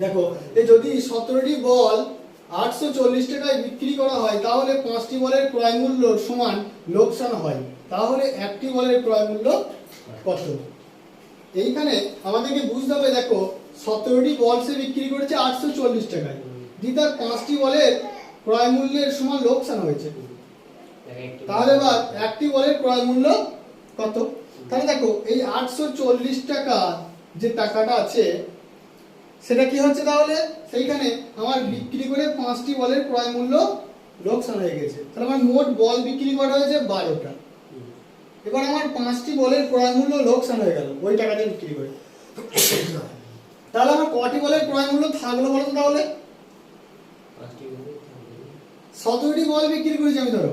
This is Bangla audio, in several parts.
দেখো যদি সতেরোটি বল আটশো চল্লিশ টাকায় বিক্রি করা হয়, তাহলে পাঁচটি বলের ক্রয় মূল্য সমান লোকসান হয়। তাহলে একটি বলের ক্রয় মূল্য কত? এইখানে আমাদেরকে বুঝতে হবে, দেখো, সতেরোটি বল সে বিক্রি করেছে আটশো চল্লিশ টাকায়। যদি তার পাঁচটি বলের ক্রয় মূল্যের সমান লোকসান হয়েছে, তাহলে এবার একটি বলের ক্রয় মূল্য কত? তাহলে দেখো, এই আটশো চল্লিশ টাকা যে টাকাটা আছে সেটা কি হচ্ছে তাহলে? সেইখানে আমার বিক্রি করে পাঁচটি বলের ক্রয় মূল্য লোকসান হয়ে গেছে। তাহলে আমার মোট বল বিক্রি করা হয়েছে বারোটা। এবার আমার পাঁচটি বলের ক্রয় মূল্য লোকসান হয়ে গেল ওই টাকাতে বিক্রি করে। তাহলে আমার কটি বলের ক্রয় মূল্য থাকল বলো তো তাহলে সতেরোটি বল বিক্রি করেছি আমি ধরো।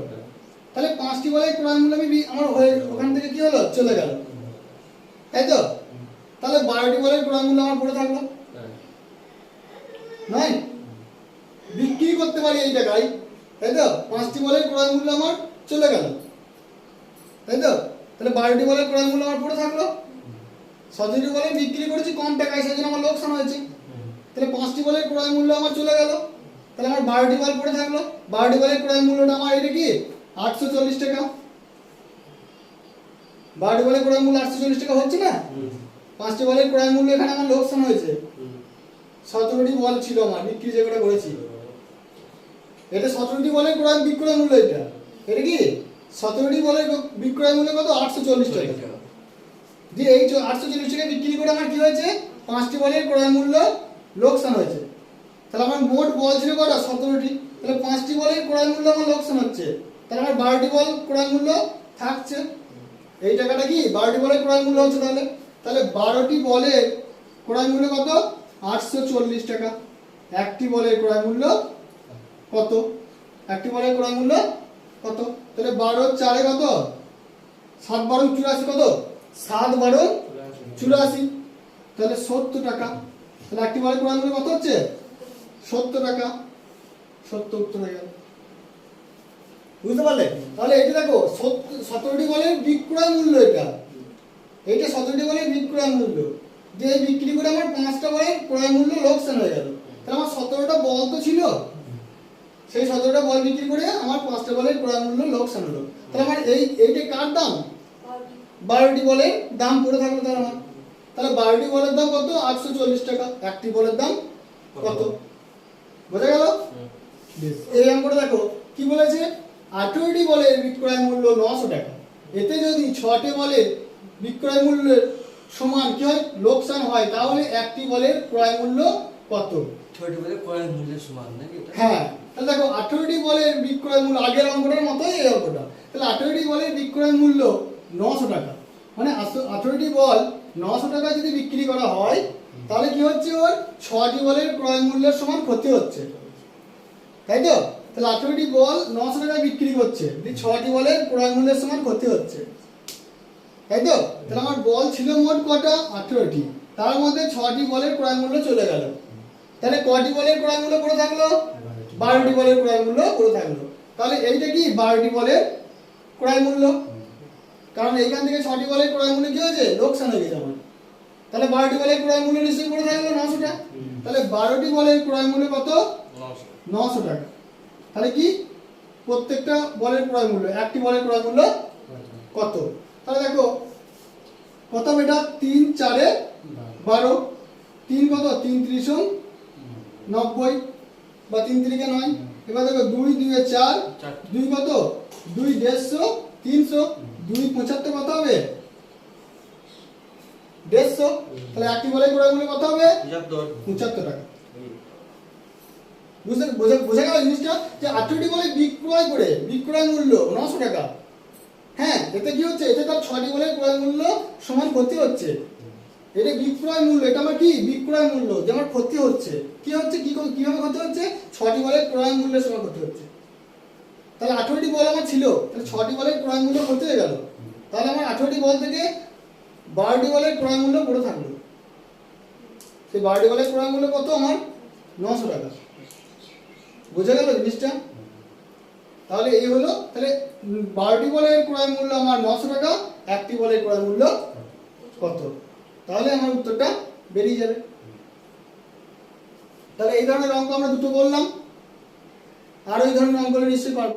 তাহলে পাঁচটি বলের ক্রয় মূল্য আমি আমার হয়ে ওখান থেকে কি হলো? চলে গেল। তাই তো? তাহলে বারোটি বলের ক্রয় মূল্য আমার পড়ে থাকল। নয় বিক্রি করতে পারি এই টাকায় তাই তো? পাঁচটি বলের ক্রয় মূল্য আমার চলে গেল। তাই তো? তাহলে বারোটি বলের ক্রয় মূল্য আমার পড়ে থাকল। সতেরোটি বলে বিক্রি করেছি কম টাকায় সেই জন্য আমার লোকসান হয়েছে। তাহলে পাঁচটি বলের ক্রয় মূল্য আমার চলে গেল। তাহলে আমার বারোটি বল পড়ে থাকল। বারোটি বলের ক্রয় মূল্যটা আমার এটা কি? আটশো চল্লিশ টাকা। বারোটি বলের ক্রয় মূল্য আটশো চল্লিশ টাকা হচ্ছে না? পাঁচটি বলের ক্রয় মূল্য এখানে আমার লোকসান হয়েছে। সতেরোটি বল ছিল আমার বিক্রি যে কটা করেছি। এটা সতেরোটি বলের ক্রয় বিক্রয় মূল্য এটা। এটা কি? সতেরোটি বলের বিক্রয় মূল্য কত? আটশো চল্লিশ টাকা। যে এই আটশো চল্লিশ টাকা বিক্রি করে আমার কি হয়েছে? পাঁচটি বলের ক্রয় মূল্য লোকসান হয়েছে। তাহলে আমার মোট বল ছিল কটা? সতেরোটি। তাহলে পাঁচটি বলের ক্রয় মূল্য আমার লোকসান হচ্ছে। তাহলে আমার বারোটি বল ক্রয় মূল্য থাকছে। এই টাকাটা কি? বারোটি বলের ক্রয় মূল্য হচ্ছে তাহলে। তাহলে বারোটি বলের ক্রয় মূল্য কত? আটশো চল্লিশ টাকা। একটি বলের ক্রয় মূল্য কত? একটি বলের ক্রয় মূল্য কত? তাহলে বারো চারে কত? সাত বারো চুরাশি কত? সাত বারো চুরাশি। তাহলে সত্তর টাকা। তাহলে একটি বলের ক্রয় মূল্য কত হচ্ছে? সত্তর টাকা। সত্তর উত্তর হয়ে গেল। বুঝতে পারলে? তাহলে এটা দেখো সতেরোটি বলের বিক্রয় মূল্য এটা। এইটা সতেরোটি বলের বিক্রয় মূল্য। যে বিক্রি করে আমার পাঁচটা বলের ক্রয় মূল্য লোকসান হয়ে গেল। তাহলে আমার সতেরোটা বল তো ছিল। সেই সতেরোটা বল বিক্রি করে আমার পাঁচটা বলের ক্রয় মূল্য লোকসান হলো। তাহলে আমার এই এইটা কার দাম? বারোটি বলের দাম পড়ে থাকল তাহলে আমার। তাহলে বারোটি বলের দাম কত? আটশো চল্লিশ টাকা। একটি বলের দাম কত? বোঝা গেল? বেশ। এই অঙ্কটা দেখো। কি বলেছে? আঠেরোটি বলের বিক্রয় মূল্য নশো টাকা। এতে যদি ছটি বলের বিক্রয় মূল্যের সমান কি হয়? লোকসান হয়। তাহলে একটি বলের ক্রয় মূল্য কত? ছোট বলে কয়েন মূল্যের সমান নাকি হ্যাঁ। তাহলে দেখো আঠেরোটি বলের বিক্রয় মূল্য আগের অঙ্কটার মতোই এই অঙ্কটা। তাহলে আঠেরোটি বলের বিক্রয় মূল্য নশো টাকা। মানে আঠেরোটি বল নশো টাকা যদি বিক্রি করা হয় তাহলে কি হচ্ছে ওর? ছটি বলের ক্রয় মূল্যের সমান ক্ষতি হচ্ছে। তাই তো? তাহলে আঠেরোটি বল নশো টাকায় বিক্রি করছে। ছটি বলের ক্রয় মূল্যের সমান ক্ষতি হচ্ছে। তাই তো? তাহলে আমার বল ছিল মোট কটা? আঠেরোটি। তার মধ্যে ছটি বলের ক্রয় মূল্য চলে গেল। তাহলে কটি বলের ক্রয় মূল্য পড়ে থাকল? বারোটি। বলের ক্রয় মূল্য পড়ে থাকল। তাহলে এইটা কি? বারোটি বলের ক্রয় মূল্য কারণ এইখান থেকে ছটি বলের ক্রয় মূল্য কি হয়েছে? লোকসান হয়ে গেছে আমার। তাহলে বারোটি বলের ক্রয় মূল্য নিশ্চয়ই পড়ে থাকল নশো টাকা তাহলে বারোটি বলের ক্রয় মূল্য কত? নশো। নশো টাকা। তাহলে কি? প্রত্যেকটা বলের ক্রয় মূল্য একটি বলের ক্রয় মূল্য কত? তাহলে দেখো প্রথম এটা তিন চারে বারো তিন কত? তিন ত্রিশ নব্বই বা তিন তিরিকে নয়। এবার দেখো দুই দুইয়ে চার। দুই কত? দুই দেড়শো তিনশো দুই পঁচাত্তর কত হবে? দেড়শো। তাহলে একটি বলে মূল্য কত হবে? পঁচাত্তর। টাকা। বোঝা বোঝা গেল জিনিসটা? যে আঠেরোটি বলে বিক্রয় করে বিক্রয় মূল্য নশো টাকা। হ্যাঁ এতে কি হচ্ছে? এতে তার ছটি বলে ক্রয় মূল্য সমান ক্ষতি হচ্ছে। এটা বিক্রয় মূল্য, এটা আমার কি? বিক্রয় মূল্য, যে আমার ক্ষতি হচ্ছে। কি হচ্ছে? কি কীভাবে ক্ষতি হচ্ছে? ছটি বলে ক্রয় মূল্যের সমান ক্ষতি হচ্ছে। তাহলে আঠেরোটি বল আমার ছিল, তাহলে ছটি বলের ক্রয় মূল্য ক্ষতি হয়ে গেল। তাহলে আমার আঠেরোটি বল থেকে বারোটি বলের ক্রয় মূল্য পড়ে থাকল। সেই বারোটি বলের ক্রয় মূল্য কত আমার? নশো টাকা। বোঝা গেল জিনিসটা? তাহলে এই হলো, তাহলে বারোটি বলের ক্রয় মূল্য আমার নশো টাকা, একটি বলের ক্রয় মূল্য কত? তাহলে আমার উত্তরটা বেরিয়ে যাবে। তাহলে এই ধরনের অঙ্ক আমরা দুটো বললাম আর ওই ধরনের অঙ্কগুলো নিশ্চয়ই পারব।